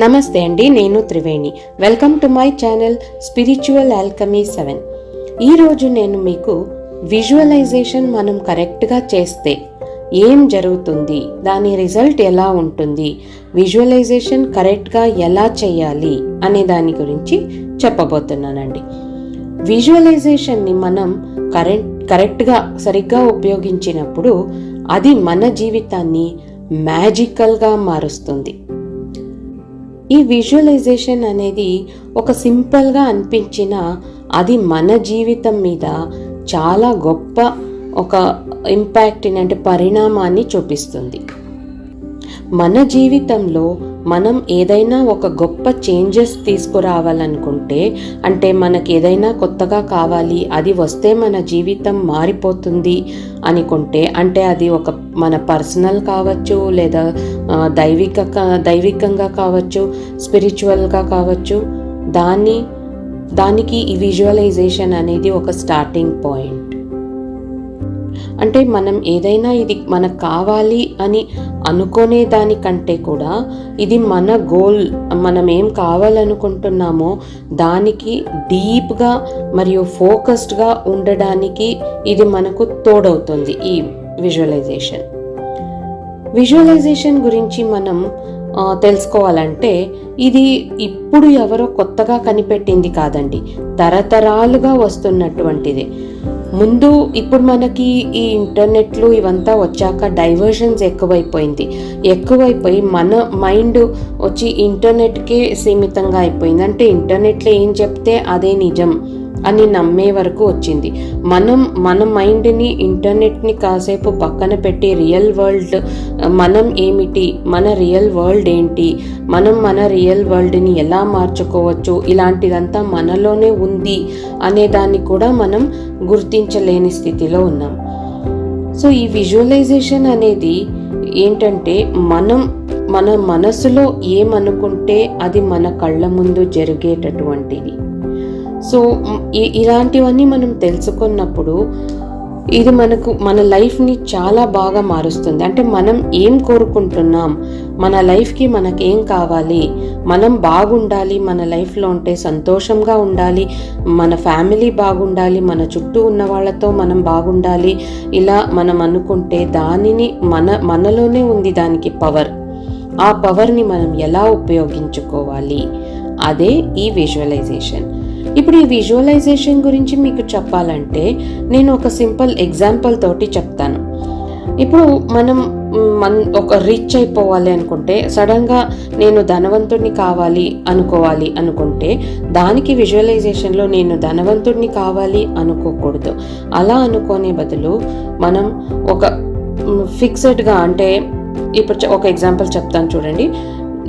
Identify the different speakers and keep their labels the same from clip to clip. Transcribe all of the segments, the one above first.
Speaker 1: నమస్తే అండి నేను Triveni. Welcome to my channel spiritual alchemy seven ఈరోజు నేను మీకు విజువలైజేషన్ మనం కరెక్ట్గా చేస్తే ఏం జరుగుతుంది దాని రిజల్ట్ ఎలా ఉంటుంది విజువలైజేషన్ కరెక్ట్గా ఎలా చేయాలి అనే దాని గురించి చెప్పబోతున్నానండి. విజువలైజేషన్ని మనం కరెక్ట్ కరెక్ట్గా సరిగ్గా ఉపయోగించినప్పుడు అది మన జీవితాన్ని మ్యాజికల్గా మారుస్తుంది. ఈ విజువలైజేషన్ అనేది ఒక సింపుల్గా అనిపించిన అది మన జీవితం మీద చాలా గొప్ప ఒక ఇంపాక్ట్ని అంటే పరిణామాన్ని చూపిస్తుంది. మన జీవితంలో మనం ఏదైనా ఒక గొప్ప చేంజెస్ తీసుకురావాలనుకుంటే అంటే మనకి ఏదైనా కొత్తగా కావాలి అది వస్తే మన జీవితం మారిపోతుంది అనుకుంటే అంటే అది ఒక మన పర్సనల్ కావచ్చు లేదా దైవిక దైవికంగా కావచ్చు స్పిరిచువల్గా కావచ్చు దాన్ని దానికి ఈ విజువలైజేషన్ అనేది ఒక స్టార్టింగ్ పాయింట్. అంటే మనం ఏదైనా ఇది మనకు కావాలి అని అనుకునే దానికంటే కూడా ఇది మన గోల్ మనం ఏం కావాలనుకుంటున్నామో దానికి డీప్గా మరియు ఫోకస్డ్గా ఉండడానికి ఇది మనకు తోడవుతుంది ఈ విజువలైజేషన్. విజువలైజేషన్ గురించి మనం తెలుసుకోవాలంటే ఇది ఇప్పుడు ఎవరో కొత్తగా కనిపెట్టింది కాదండి తరతరాలుగా వస్తున్నటువంటిది. ముందు ఇప్పుడు మనకి ఈ ఇంటర్నెట్లు ఇవంతా వచ్చాక డైవర్షన్స్ ఎక్కువైపోయింది. ఎక్కువైపోయి మన మైండ్ వచ్చి ఇంటర్నెట్కే సీమితంగా అయిపోయింది. అంటే ఇంటర్నెట్లో ఏం చెప్తే అదే నిజం. అని నమ్మే వరకు వచ్చింది. మనం మన మైండ్ని ఇంటర్నెట్ని కాసేపు పక్కన పెట్టి రియల్ వరల్డ్ మనం ఏమిటి మన రియల్ వరల్డ్ ఏంటి మనం మన రియల్ వరల్డ్ని ఎలా మార్చుకోవచ్చు ఇలాంటిదంతా మనలోనే ఉంది అనే దాన్ని కూడా మనం గుర్తించలేని స్థితిలో ఉన్నాం. సో ఈ విజువలైజేషన్ అనేది ఏంటంటే మనం మన మనసులో ఏమనుకుంటే అది మన కళ్ళ ముందు జరిగేటటువంటిది. సో ఇలాంటివన్నీ మనం తెలుసుకున్నప్పుడు ఇది మనకు మన లైఫ్ని చాలా బాగా మారుస్తుంది. అంటే మనం ఏం కోరుకుంటున్నాం? మన లైఫ్కి మనకేం కావాలి? మనం బాగుండాలి మన లైఫ్లో ఉంటే సంతోషంగా ఉండాలి మన ఫ్యామిలీ బాగుండాలి మన చుట్టూ ఉన్న వాళ్ళతో మనం బాగుండాలి ఇలా మనం అనుకుంటే దానిని మన మనలోనే ఉంది దానికి పవర్. ఆ పవర్ని మనం ఎలా ఉపయోగించుకోవాలి? అదే ఈ విజువలైజేషన్. ఇప్పుడు ఈ విజువలైజేషన్ గురించి మీకు చెప్పాలంటే నేను ఒక సింపుల్ ఎగ్జాంపుల్ తోటి చెప్తాను. ఇప్పుడు మనం మన్ ఒక రిచ్ అయిపోవాలి అనుకుంటే సడన్గా నేను ధనవంతుడిని కావాలి అనుకోవాలి అనుకుంటే దానికి విజువలైజేషన్లో నేను ధనవంతుడిని కావాలి అనుకోకూడదు. అలా అనుకునే బదులు మనం ఒక ఫిక్స్డ్గా అంటే ఇప్పుడు ఒక ఎగ్జాంపుల్ చెప్తాను చూడండి.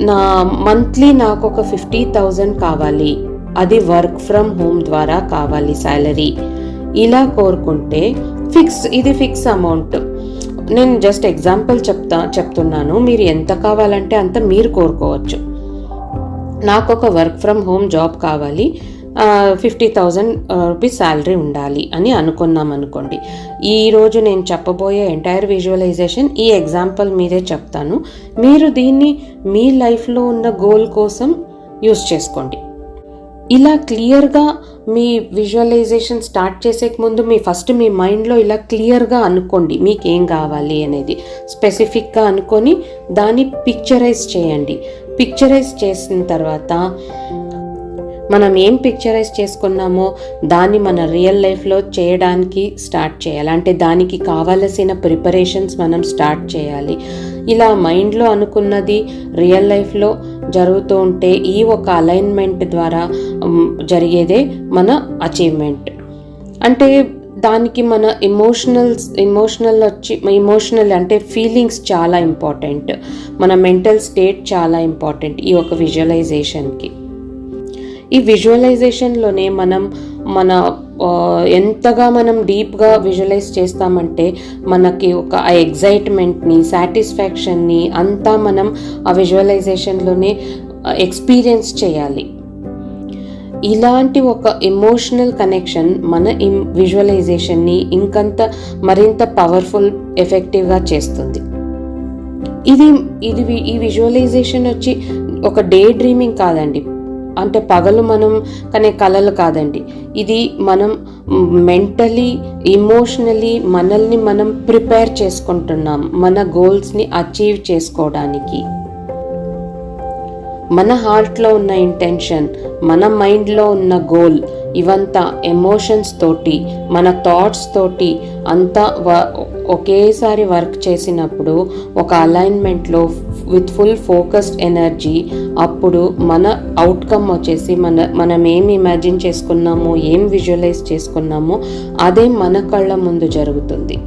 Speaker 1: నా మంత్లీ నాకు ఒక ఫిఫ్టీ థౌజండ్ కావాలి. అది వర్క్ ఫ్రమ్ హోమ్ ద్వారా కావాలి శాలరీ ఇలా కోరుకుంటే ఫిక్స్ ఇది ఫిక్స్ అమౌంట్. నేను జస్ట్ ఎగ్జాంపుల్ చెప్తా చెప్తున్నాను. మీరు ఎంత కావాలంటే అంత మీరు కోరుకోవచ్చు. నాకు ఒక వర్క్ ఫ్రమ్ హోమ్ జాబ్ కావాలి. ఫిఫ్టీ థౌజండ్ రూపీస్ శాలరీ ఉండాలి అని అనుకున్నాం అనుకోండి. ఈరోజు నేను చెప్పబోయే ఎంటైర్ విజువలైజేషన్ ఈ ఎగ్జాంపుల్ మీదే చెప్తాను. మీరు దీన్ని మీ లైఫ్లో ఉన్న గోల్ కోసం యూస్ చేసుకోండి. ఇలా క్లియర్గా మీ విజువలైజేషన్ స్టార్ట్ చేసే ముందు మీ ఫస్ట్ మీ మైండ్లో ఇలా క్లియర్గా అనుకోండి మీకు ఏం కావాలి అనేది. స్పెసిఫిక్గా అనుకొని దాన్ని పిక్చరైజ్ చేయండి. పిక్చరైజ్ చేసిన తర్వాత మనం ఏం పిక్చరైజ్ చేసుకున్నామో దాన్ని మన రియల్ లైఫ్లో చేయడానికి స్టార్ట్ చేయాలి. అంటే దానికి కావలసిన ప్రిపరేషన్స్ మనం స్టార్ట్ చేయాలి. ఇలా మైండ్లో అనుకున్నది రియల్ లైఫ్లో జరుగుతూ ఉంటే ఈ ఒక అలైన్మెంట్ ద్వారా జరిగేదే మన అచీవ్మెంట్ అంటే దానికి మన ఎమోషనల్స్ ఎమోషనల్ వచ్చి ఎమోషనల్ అంటే ఫీలింగ్స్ చాలా ఇంపార్టెంట్ మన మెంటల్ స్టేట్ చాలా ఇంపార్టెంట్ ఈ ఒక విజువలైజేషన్కి ఈ విజువలైజేషన్లోనే మనం మన ఎంతగా మనం డీప్గా విజువలైజ్ చేస్తామంటే మనకి ఒక ఆ ఎగ్జైట్మెంట్ని సాటిస్ఫాక్షన్ని అంతా మనం ఆ విజువలైజేషన్లోనే ఎక్స్పీరియన్స్ చేయాలి. ఇలాంటి ఒక ఎమోషనల్ కనెక్షన్ మన ఇం విజువలైజేషన్ని ఇంకంత మరింత పవర్ఫుల్ ఎఫెక్టివ్గా చేస్తుంది. ఇది ఇది ఈ విజువలైజేషన్ వచ్చి ఒక డే డ్రీమింగ్ కాదండి. అంటే పగలు మనం కనే కలలు కాదండి. ఇది మనం మెంటలీ ఇమోషనలీ మనల్ని మనం ప్రిపేర్ చేసుకుంటున్నాం. మన గోల్స్ని అచీవ్ చేసుకోవడానికి. మన హార్ట్లో ఉన్న ఇంటెన్షన్ మన మైండ్లో ఉన్న గోల్ ఇవంతా ఎమోషన్స్ తోటి మన థాట్స్ తోటి అంతా ఒకేసారి వర్క్ చేసినప్పుడు ఒక అలైన్మెంట్లో విత్ ఫుల్ ఫోకస్డ్ ఎనర్జీ అప్పుడు మన అవుట్కమ్ వచ్చేసి మన మనం ఏం ఇమాజిన్ చేసుకున్నామో ఏం విజువలైజ్ చేసుకున్నామో అదే మన కళ్ళ ముందు జరుగుతుంది.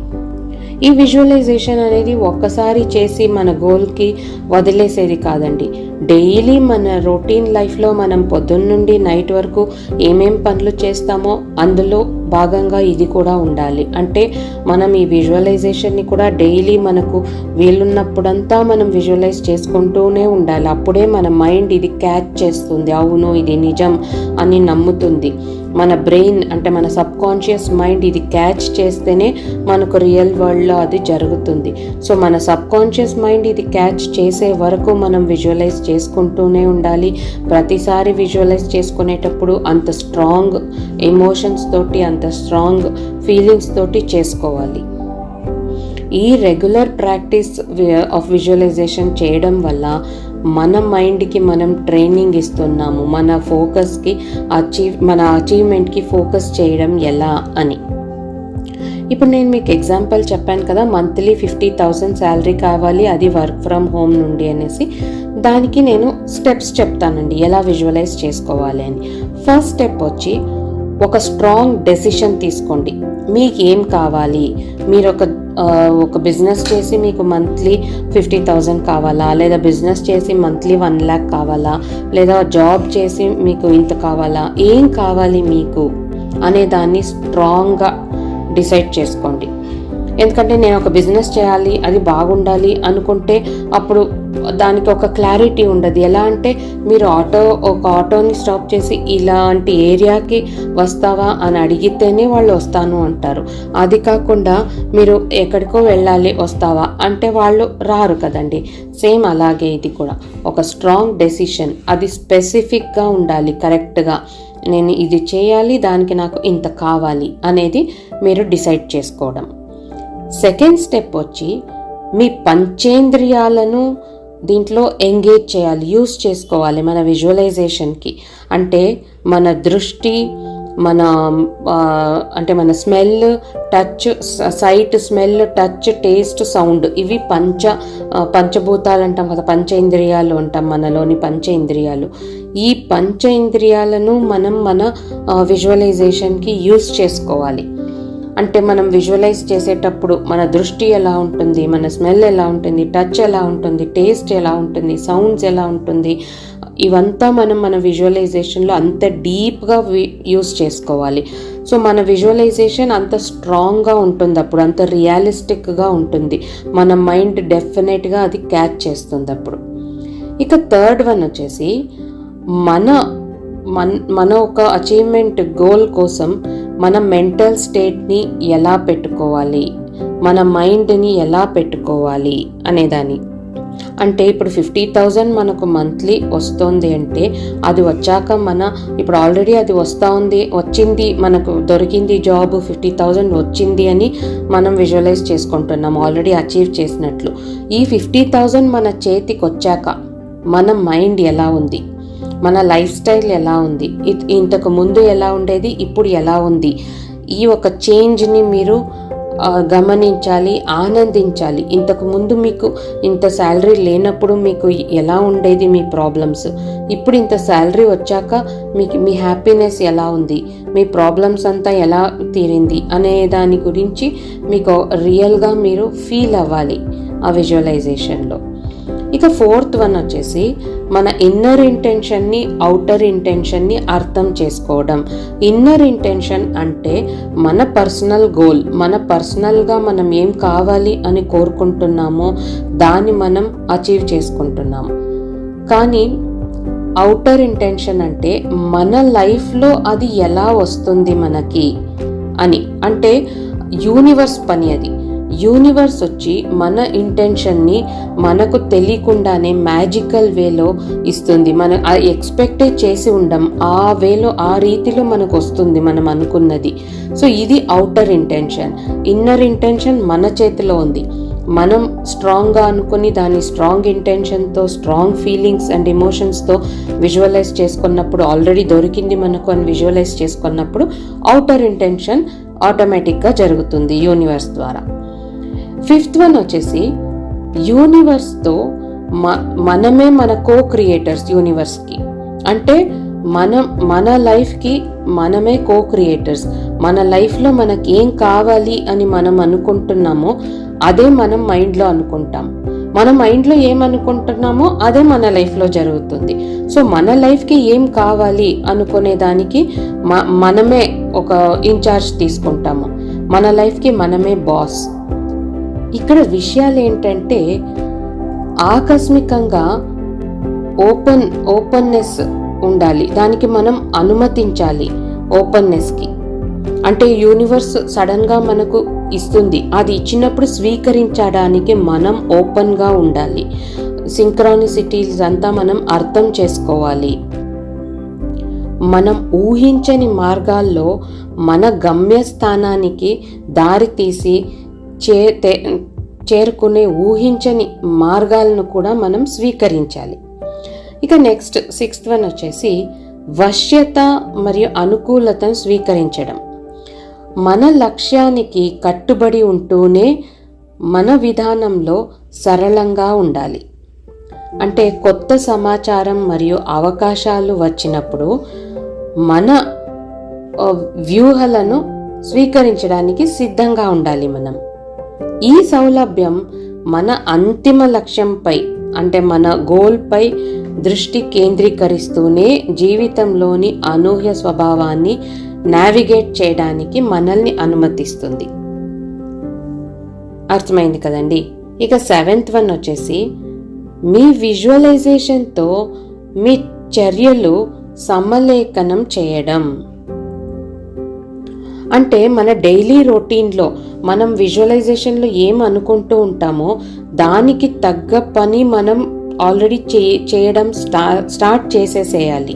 Speaker 1: ఈ విజువలైజేషన్ అనేది ఒక్కసారి చేసి మన గోల్కి వదిలేసేది కాదండి. డైలీ మన రొటీన్ లైఫ్లో మనం పొద్దున్న నుండి నైట్ వరకు ఏమేం పనులు చేస్తామో అందులో భాగంగా ఇది కూడా ఉండాలి. అంటే మనం ఈ విజువలైజేషన్ని కూడా డైలీ మనకు వీలున్నప్పుడంతా మనం విజువలైజ్ చేసుకుంటూనే ఉండాలి. అప్పుడే మన మైండ్ ఇది క్యాచ్ చేస్తుంది. అవును ఇది నిజం అని నమ్ముతుంది. మన బ్రెయిన్ అంటే మన సబ్ కాన్షియస్ మైండ్ ఇది క్యాచ్ చేస్తేనే మనకు రియల్ వరల్డ్లో అది జరుగుతుంది. సో మన సబ్ కాన్షియస్ మైండ్ ఇది క్యాచ్ చేసే వరకు మనం విజువలైజ్ చేసుకుంటూనే ఉండాలి. ప్రతిసారి విజువలైజ్ చేసుకునేటప్పుడు అంత స్ట్రాంగ్ ఎమోషన్స్ తోటి అంత స్ట్రాంగ్ ఫీలింగ్స్ తోటి చేసుకోవాలి. ఈ రెగ్యులర్ ప్రాక్టీస్ ఆఫ్ విజువలైజేషన్ చేయడం వల్ల మన మైండ్కి మనం ట్రైనింగ్ ఇస్తున్నాము. మన ఫోకస్కి అచీవ్ మన అచీవ్మెంట్కి ఫోకస్ చేయడం ఎలా అని. ఇప్పుడు నేను మీకు ఎగ్జాంపుల్ చెప్పాను కదా మంత్లీ ఫిఫ్టీ థౌసండ్ శాలరీ కావాలి అది వర్క్ ఫ్రమ్ హోమ్ నుండి అనేసి. దానికి నేను స్టెప్స్ చెప్తానండి ఎలా విజువలైజ్ చేసుకోవాలి అని. ఫస్ట్ స్టెప్ వచ్చి ఒక స్ట్రాంగ్ డెసిషన్ తీసుకోండి. మీకు ఏం కావాలి? మీరు ఒక ఒక బిజినెస్ చేసి మీకు మంత్లీ ఫిఫ్టీ థౌజండ్ కావాలా? లేదా బిజినెస్ చేసి మంత్లీ వన్ ల్యాక్ కావాలా? లేదా జాబ్ చేసి మీకు ఇంత కావాలా? ఏం కావాలి మీకు? అనే దాన్ని స్ట్రాంగ్గా డిసైడ్ చేసుకోండి. ఎందుకంటే నేను ఒక బిజినెస్ చేయాలి అది బాగుండాలి అనుకుంటే అప్పుడు దానికి ఒక క్లారిటీ ఉండదు. ఎలా అంటే మీరు ఆటో ఒక ఆటోని స్టాప్ చేసి ఇలాంటి ఏరియాకి వస్తావా అని అడిగితేనే వాళ్ళు వస్తాను అంటారు. అది కాకుండా మీరు ఎక్కడికో వెళ్ళాలి వస్తావా అంటే వాళ్ళు రారు కదండి. సేమ్ అలాగే ఇది కూడా. ఒక స్ట్రాంగ్ డెసిషన్ అది స్పెసిఫిక్గా ఉండాలి కరెక్ట్గా నేను ఇది చేయాలి దానికి నాకు ఇంత కావాలి అనేది మీరు డిసైడ్ చేసుకోవడం. సెకండ్ స్టెప్ వచ్చి మీ పంచేంద్రియాలను దీంట్లో ఎంగేజ్ చేయాలి యూస్ చేసుకోవాలి మన విజువలైజేషన్కి. అంటే మన దృష్టి మన అంటే మన smell touch sight smell touch taste sound ఇవి పంచ పంచభూతాలు అంటాం కదా పంచేంద్రియాలు అంటాం మనలోని పంచేంద్రియాలు. ఈ పంచేంద్రియాలను మనం మన విజువలైజేషన్కి యూస్ చేసుకోవాలి. అంటే మనం విజువలైజ్ చేసేటప్పుడు మన దృష్టి ఎలా ఉంటుంది మన స్మెల్ ఎలా ఉంటుంది టచ్ ఎలా ఉంటుంది టేస్ట్ ఎలా ఉంటుంది సౌండ్స్ ఎలా ఉంటుంది ఇవంతా మనం మన విజువలైజేషన్లో అంత డీప్గా యూస్ చేసుకోవాలి. సో మన విజువలైజేషన్ అంత స్ట్రాంగ్గా ఉంటుంది అప్పుడు అంత రియలిస్టిక్గా ఉంటుంది. మన మైండ్ డెఫినెట్గా అది క్యాచ్ చేస్తుంది అప్పుడు. ఇక థర్డ్ వన్ వచ్చేసి మన మన మన ఒక అచీవ్మెంట్ గోల్ కోసం మన మెంటల్ స్టేట్ని ఎలా పెట్టుకోవాలి? మన మైండ్ని ఎలా పెట్టుకోవాలి అనేదాన్ని. అంటే ఇప్పుడు ఫిఫ్టీ థౌజండ్ మనకు మంత్లీ వస్తుంది అంటే అది వచ్చాక మన ఇప్పుడు ఆల్రెడీ అది వస్తూ ఉంది వచ్చింది మనకు దొరికింది జాబ్ ఫిఫ్టీ థౌజండ్ వచ్చింది అని మనం విజువలైజ్ చేసుకుంటున్నాం ఆల్రెడీ అచీవ్ చేసినట్లు. ఈ ఫిఫ్టీ థౌజండ్ మన చేతికి వచ్చాక మన మైండ్ ఎలా ఉంది? మన లైఫ్ స్టైల్ ఎలా ఉంది? ఇ- ఇంతకు ముందు ఎలా ఉండేది? ఇప్పుడు ఎలా ఉంది? ఈ ఒక చేంజ్ని మీరు గమనించాలి ఆనందించాలి. ఇంతకు ముందు మీకు ఇంత శాలరీ లేనప్పుడు మీకు ఎలా ఉండేది మీ ప్రాబ్లమ్స్? ఇప్పుడు ఇంత శాలరీ వచ్చాక మీకు మీ హ్యాపీనెస్ ఎలా ఉంది? మీ ప్రాబ్లమ్స్ అంతా ఎలా తీరింది? అనే దాని గురించి మీకు రియల్గా మీరు ఫీల్ అవ్వాలి ఆ విజువలైజేషన్లో. ఇక ఫోర్త్ వన్ వచ్చేసి మన ఇన్నర్ ఇంటెన్షన్ని అవుటర్ ఇంటెన్షన్ని అర్థం చేసుకోవడం. ఇన్నర్ ఇంటెన్షన్ అంటే మన పర్సనల్ గోల్ మన పర్సనల్గా మనం ఏం కావాలి అని కోరుకుంటున్నామో దాన్ని మనం అచీవ్ చేసుకుంటున్నాం. కానీ అవుటర్ ఇంటెన్షన్ అంటే మన లైఫ్లో అది ఎలా వస్తుంది మనకి అని. అంటే యూనివర్స్ పని అది. యూనివర్స్ వచ్చి మన ఇంటెన్షన్ని మనకు తెలియకుండానే మ్యాజికల్ వేలో ఇస్తుంది. మన ఎక్స్పెక్టే చేసి ఉండం ఆ వేలో ఆ రీతిలో మనకు వస్తుంది మనం అనుకున్నది. సో ఇది అవుటర్ ఇంటెన్షన్ ఇన్నర్ ఇంటెన్షన్ మన చేతిలో ఉంది. మనం స్ట్రాంగ్గా అనుకుని దాని స్ట్రాంగ్ ఇంటెన్షన్తో స్ట్రాంగ్ ఫీలింగ్స్ అండ్ ఎమోషన్స్తో విజువలైజ్ చేసుకున్నప్పుడు ఆల్రెడీ దొరికింది మనకు అని విజువలైజ్ చేసుకున్నప్పుడు అవుటర్ ఇంటెన్షన్ ఆటోమేటిక్గా జరుగుతుంది యూనివర్స్ ద్వారా. ఫిఫ్త్ వన్ వచ్చేసి యూనివర్స్తో మ మనమే మన కో క్రియేటర్స్ యూనివర్స్కి అంటే మనం మన లైఫ్కి మనమే కో క్రియేటర్స్ మన లైఫ్లో మనకి ఏం కావాలి అని మనం అనుకుంటున్నామో అదే మనం మైండ్లో అనుకుంటాం. మన మైండ్లో ఏమనుకుంటున్నామో అదే మన లైఫ్లో జరుగుతుంది. సో మన లైఫ్కి ఏం కావాలి అనుకునే దానికి మనమే ఒక ఇన్ఛార్జ్ తీసుకుంటాము. మన లైఫ్కి మనమే బాస్ ఇక్కడ విషయాలు ఏంటంటే ఆకస్మికంగా ఓపెన్ ఓపెన్నెస్ ఉండాలి. దానికి మనం అనుమతించాలి ఓపెన్నెస్కి. అంటే యూనివర్స్ సడన్గా మనకు ఇస్తుంది. అది ఇచ్చినప్పుడు స్వీకరించడానికి మనం ఓపెన్గా ఉండాలి. సింక్రానిసిటీస్ అంతా మనం అర్థం చేసుకోవాలి. మనం ఊహించని మార్గాల్లో మన గమ్యస్థానానికి దారి తీసి చే చేరుకునే ఊహించని మార్గాలను కూడా మనం స్వీకరించాలి. ఇక నెక్స్ట్ సిక్స్త్ వన్ వచ్చేసి వశ్యత మరియు అనుకూలతను స్వీకరించడం. మన లక్ష్యానికి కట్టుబడి ఉంటూనే మన విధానంలో సరళంగా ఉండాలి. అంటే కొత్త సమాచారం మరియు అవకాశాలు వచ్చినప్పుడు మన వ్యూహలను స్వీకరించడానికి సిద్ధంగా ఉండాలి మనం. ఈ సౌలభ్యం మన అంతిమ లక్ష్యంపై అంటే మన గోల్పై దృష్టి కేంద్రీకరిస్తూనే జీవితంలోని అనూహ్య స్వభావాన్ని నావిగేట్ చేయడానికి మనల్ని అనుమతిస్తుంది. అర్థమైంది కదండి? ఇక సెవెంత్ వన్ వచ్చేసి మీ విజువలైజేషన్తో మీ చర్యలు సమలేఖనం చేయడం. అంటే మన డైలీ రొటీన్లో మనం విజువలైజేషన్లో ఏం అనుకుంటూ ఉంటామో దానికి తగ్గ పని మనం ఆల్రెడీ చే చేయడం స్టా స్టార్ట్ చేసేసేయాలి.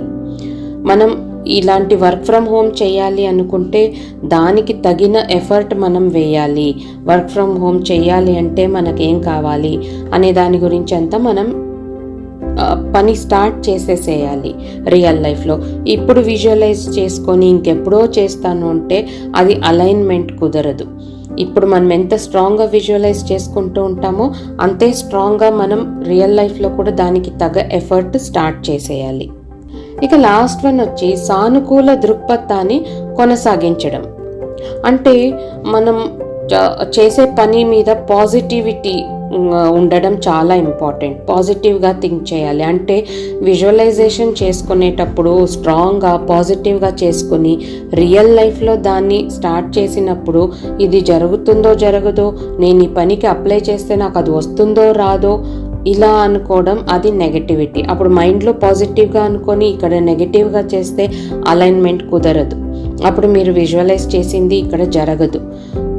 Speaker 1: మనం ఇలాంటి వర్క్ ఫ్రమ్ హోమ్ చేయాలి అనుకుంటే దానికి తగిన ఎఫర్ట్ మనం వేయాలి. వర్క్ ఫ్రమ్ హోమ్ చేయాలి అంటే మనకేం కావాలి? అనే దాని గురించి అంతా మనం పని స్టార్ట్ చేసేసేయాలి రియల్ లైఫ్లో. ఇప్పుడు విజువలైజ్ చేసుకొని ఇంకెప్పుడో చేస్తాను అంటే అది అలైన్మెంట్ కుదరదు. ఇప్పుడు మనం ఎంత స్ట్రాంగ్గా విజువలైజ్ చేసుకుంటూ ఉంటామో అంతే స్ట్రాంగ్గా మనం రియల్ లైఫ్లో కూడా దానికి తగ్గ ఎఫర్ట్ స్టార్ట్ చేసేయాలి. ఇక లాస్ట్ వన్ వచ్చి సానుకూల దృక్పథాన్ని కొనసాగించడం. అంటే మనం చేసే పని మీద పాజిటివిటీ ఉండడం చాలా ఇంపార్టెంట్. పాజిటివ్గా థింక్ చేయాలి. అంటే విజువలైజేషన్ చేసుకునేటప్పుడు స్ట్రాంగ్గా పాజిటివ్గా చేసుకుని రియల్ లైఫ్లో దాన్ని స్టార్ట్ చేసినప్పుడు ఇది జరుగుతుందో జరగదో నేను ఈ పనికి అప్లై చేస్తే నాకు అది వస్తుందో రాదో ఇలా అనుకోవడం అది నెగటివిటీ. అప్పుడు మైండ్లో పాజిటివ్గా అనుకొని ఇక్కడ నెగటివ్గా చేస్తే అలైన్మెంట్ కుదరదు. అప్పుడు మీరు విజువలైజ్ చేసింది ఇక్కడ జరగదు.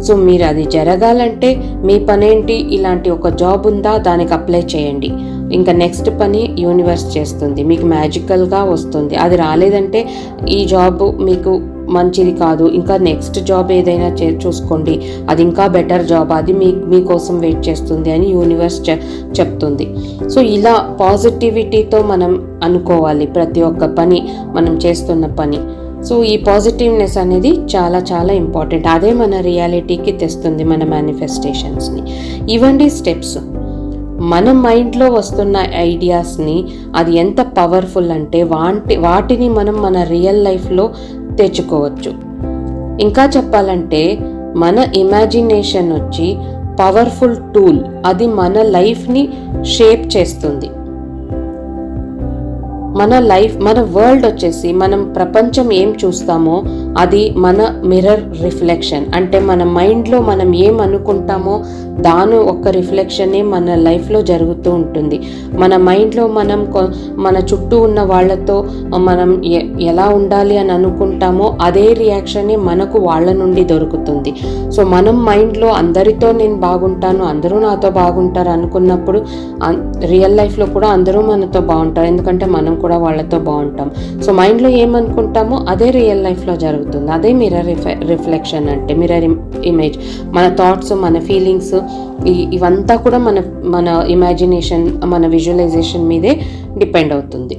Speaker 1: సో మీరు అది జరగాలంటే మీ పనేంటి? ఇలాంటి ఒక జాబ్ ఉందా? దానికి అప్లై చేయండి. ఇంకా నెక్స్ట్ పని యూనివర్స్ చేస్తుంది. మీకు మ్యాజికల్గా వస్తుంది. అది రాలేదంటే ఈ జాబ్ మీకు మంచిది కాదు. ఇంకా నెక్స్ట్ జాబ్ ఏదైనా చే చూసుకోండి. అది ఇంకా బెటర్ జాబ్. అది మీ మీకోసం వెయిట్ చేస్తుంది అని యూనివర్స్ చెప్తుంది. సో ఇలా పాజిటివిటీతో మనం అనుకోవాలి. ప్రతి ఒక్క పని మనం చేస్తున్న పని. సో ఈ పాజిటివ్నెస్ అనేది చాలా చాలా ఇంపార్టెంట్. అదే మన రియాలిటీకి తెస్తుంది మన మేనిఫెస్టేషన్స్ని ఇవండి స్టెప్స్ మన మైండ్లో వస్తున్న ఐడియాస్ని అది ఎంత పవర్ఫుల్ అంటే వాటి వాటిని మనం మన రియల్ లైఫ్లో తెచ్చుకోవచ్చు. ఇంకా చెప్పాలంటే మన ఇమాజినేషన్ వచ్చి పవర్ఫుల్ టూల్ అది మన లైఫ్ని షేప్ చేస్తుంది. మన లైఫ్ మన వరల్డ్ వచ్చేసి మనం ప్రపంచం ఏం చూస్తామో అది మన మిర్రర్ రిఫ్లెక్షన్ అంటే మన మైండ్లో మనం ఏం అనుకుంటామో దాని ఒక రిఫ్లెక్షనే మన లైఫ్లో జరుగుతూ ఉంటుంది. మన మైండ్లో మనం కొ- మన చుట్టూ ఉన్న వాళ్ళతో మనం ఎలా ఉండాలి అని అనుకుంటామో అదే రియాక్షనే మనకు వాళ్ళ నుండి దొరుకుతుంది. సో మనం మైండ్లో అందరితో నేను బాగుంటాను అందరూ నాతో బాగుంటారు అనుకున్నప్పుడు అన్- రియల్ లైఫ్లో కూడా అందరూ మనతో బాగుంటారు. ఎందుకంటే మనం కూడా వాళ్ళతో బాగుంటాం. సో మైండ్లో ఏమనుకుంటామో అదే రియల్ లైఫ్లో జరుగుతుంది. అదే మిర్రర్ రిఫ్లెక్షన్ అంటే మిర్రర్ ఇమేజ్. మన థాట్స్ మన ఫీలింగ్స్ ఇవంతా కూడా మన మన ఇమాజినేషన్ మన విజువలైజేషన్ మీదే డిపెండ్ అవుతుంది.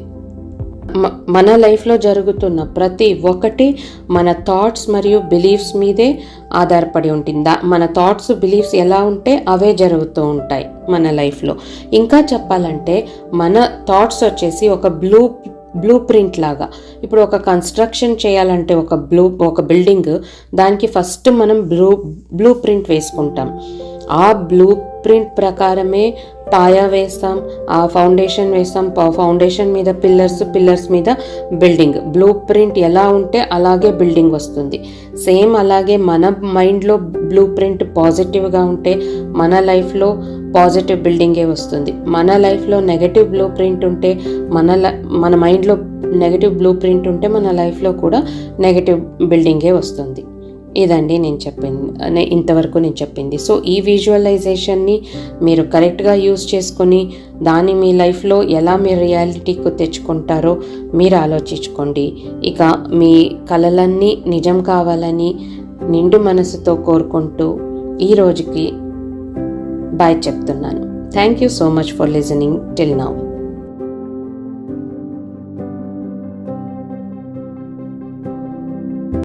Speaker 1: మన లైఫ్లో జరుగుతున్న ప్రతి ఒక్కటి మన థాట్స్ మరియు బిలీఫ్స్ మీదే ఆధారపడి ఉంటుందా? మన థాట్స్ బిలీఫ్స్ ఎలా ఉంటే అవే జరుగుతూ ఉంటాయి మన లైఫ్లో. ఇంకా చెప్పాలంటే మన థాట్స్ వచ్చేసి ఒక బ్లూ బ్లూ ప్రింట్ లాగా. ఇప్పుడు ఒక కన్స్ట్రక్షన్ చేయాలంటే ఒక బ్లూ ఒక బిల్డింగ్ దానికి ఫస్ట్ మనం బ్లూ బ్లూ ప్రింట్ వేసుకుంటాం. ఆ బ్లూ ప్రింట్ ప్రకారమే పాయ వేస్తాం ఆ ఫౌండేషన్ వేస్తాం ఫౌండేషన్ మీద పిల్లర్స్ పిల్లర్స్ మీద బిల్డింగ్ బ్లూ ప్రింట్ ఎలా ఉంటే అలాగే బిల్డింగ్ వస్తుంది. సేమ్ అలాగే మన మైండ్లో బ్లూ ప్రింట్ పాజిటివ్గా ఉంటే మన లైఫ్లో పాజిటివ్ బిల్డింగే వస్తుంది. మన లైఫ్లో నెగటివ్ బ్లూ ప్రింట్ ఉంటే మన మన మైండ్లో నెగటివ్ బ్లూ ప్రింట్ ఉంటే మన లైఫ్లో కూడా నెగటివ్ బిల్డింగే వస్తుంది. ఇదండి నేను చెప్పింది ఇంతవరకు నేను చెప్పింది. సో ఈ విజువలైజేషన్ని మీరు కరెక్ట్గా యూస్ చేసుకొని దాన్ని మీ లైఫ్లో ఎలా మీరు రియాలిటీకి తెచ్చుకుంటారో మీరు ఆలోచించుకోండి. ఇక మీ కలలన్నీ నిజం కావాలని నిండు మనసుతో కోరుకుంటూ ఈ రోజుకి బాయ్ చెప్తున్నాను. Thank you so much for listening. Till now.